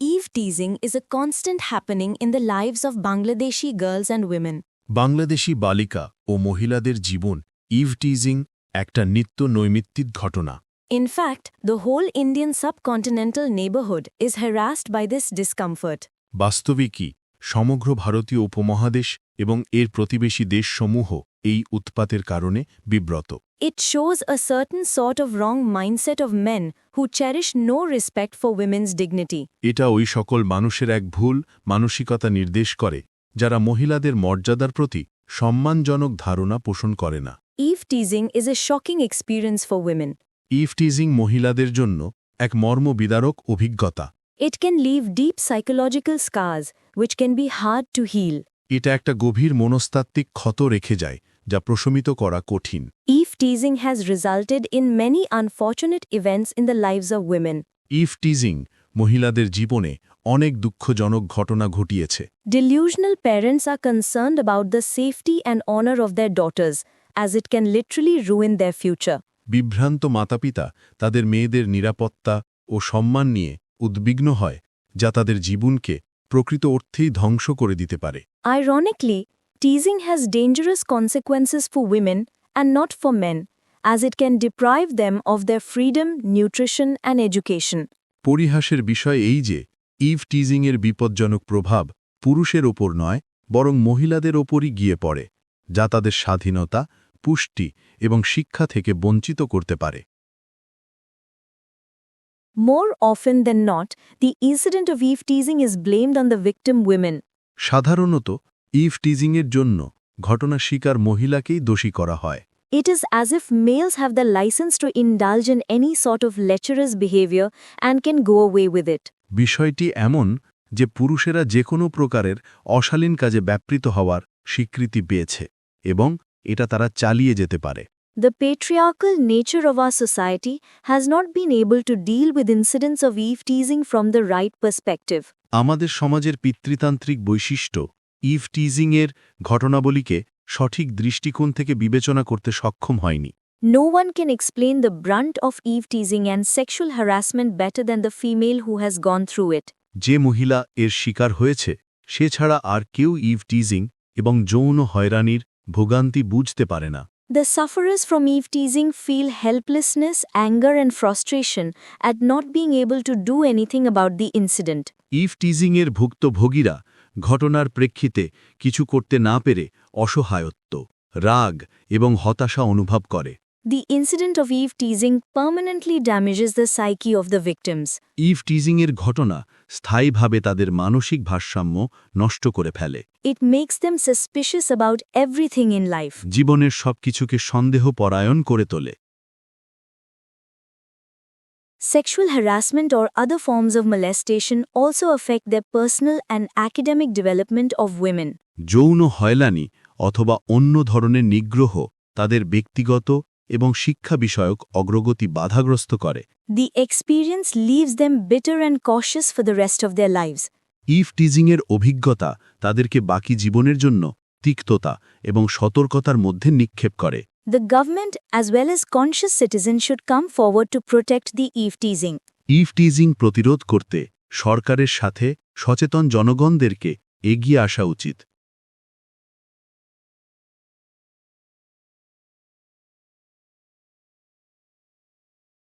Eve teasing is a constant happening in the lives of Bangladeshi girls and women. Bangladeshi বালিকা ও মহিলাদের জীবন eve teasing একটা নিত্য নৈমিত্তিক ঘটনা In fact, the whole Indian subcontinental neighborhood is harassed by this discomfort. বাস্তবিকই সমগ্র ভারতীয় উপমহাদেশ এবং এর প্রতিবেশী দেশসমূহ এই উৎপাতের কারণে বিব্রত It shows a certain sort of wrong mindset of men who cherish no respect for women's dignity. এটা ওই সকল মানুষের এক ভুল মানসিকতা নির্দেশ করে যারা মহিলাদের মর্যাদার প্রতি সম্মানজনক ধারণা পোষণ করে না Eve teasing is a shocking experience for women. Eve teasing মহিলাদের জন্য এক মর্মবিদারক অভিজ্ঞতা It can leave deep psychological scars, which can be hard to heal. এটা একটা গভীর মনস্তাত্ত্বিক ক্ষত রেখে যায় যা প্রশমিত করা কঠিন Eve teasing has resulted in many unfortunate events in the lives of women. Eve teasing মহিলাদের জীবনে অনেক দুঃখজনক ঘটনা ঘটিয়েছে Delusional parents are concerned about the safety and honor of their daughters, as it can literally ruin their future. বিভ্রান্ত মাতাপিতা তাদের মেয়েদের নিরাপত্তা ও সম্মান নিয়ে উদ্বিগ্ন হয় যা তাদের জীবনকে প্রকৃত অর্থেই ধ্বংস করে দিতে পারে। Ironically teasing has dangerous consequences for women and not for men as it can deprive them of the freedom nutrition and education পরিহাসের বিষয় এই যে ইভ টিজিংয়ের বিপজ্জনক প্রভাব পুরুষের ওপর নয় বরং মহিলাদের ওপরই গিয়ে পড়ে যা তাদের স্বাধীনতা পুষ্টি এবং শিক্ষা থেকে বঞ্চিত করতে পারে। More often than not, the incident of Eve teasing is blamed on the victim women. সাধারণত ইভ টিজিংয়ের জন্য ঘটনা শিকার মহিলাকেই দোষী করা হয় It is as if males have the license to indulge in any sort of lecherous behavior and can go away with it. বিষয়টি এমন যে পুরুষেরা যে কোনো প্রকারের অশালীন কাজে ব্যাপৃত হওয়ার স্বীকৃতি পেয়েছে এবং এটা তারা চালিয়ে যেতে পারে The patriarchal nature of our society has not been able to deal with incidents of Eve teasing from the right perspective. আমাদের সমাজের পিতৃতান্ত্রিক বৈশিষ্ট্য ইভ টিজিংয়ের ঘটনাবলীকে সঠিক দৃষ্টিকোণ থেকে বিবেচনা করতে সক্ষম হয়নি No one can explain the brunt of Eve teasing and sexual harassment better than the female who has gone through it. যে মহিলা এর শিকার হয়েছে সে ছাড়া আর কেউ ইভ টিজিং এবং যৌন হয়রানির ভোগান্তি বুঝতে পারে না The sufferers from Eve teasing feel helplessness, anger, and frustration at not being able to do anything about the incident. Eve টিজিংয়ের ভুক্তভোগীরা ঘটনার প্রেক্ষিতে কিছু করতে না পেরে অসহায়ত্ব রাগ এবং হতাশা অনুভব করে The incident of Eve teasing permanently damages the psyche of the victims. Eve টিজিংয়ের ঘটনা স্থায়ীভাবে তাদের মানসিক ভারসাম্য নষ্ট করে ফেলে It makes them suspicious about everything in life. জীবনের সবকিছুকে সন্দেহপরায়ণ করে তোলে Sexual harassment or other forms of molestation also affect their personal and academic development of women. যৌন হয়লানি অথবা অন্য ধরনের নিগ্রহ তাদের ব্যক্তিগত এবং শিক্ষা বিষয়ক অগ্রগতি বাধাগ্রস্ত করে The experience leaves them bitter and cautious for the rest of their lives. Eve টিজিংয়ের অভিজ্ঞতা তাদেরকে বাকি জীবনের জন্য তিক্ততা এবং সতর্কতার মধ্যে নিক্ষেপ করে The government as well as conscious citizens should come forward to protect the Eve teasing. Eve teasing প্রতিরোধ করতে সরকারের সাথে সচেতন জনগণদেরকে এগিয়ে আসা উচিত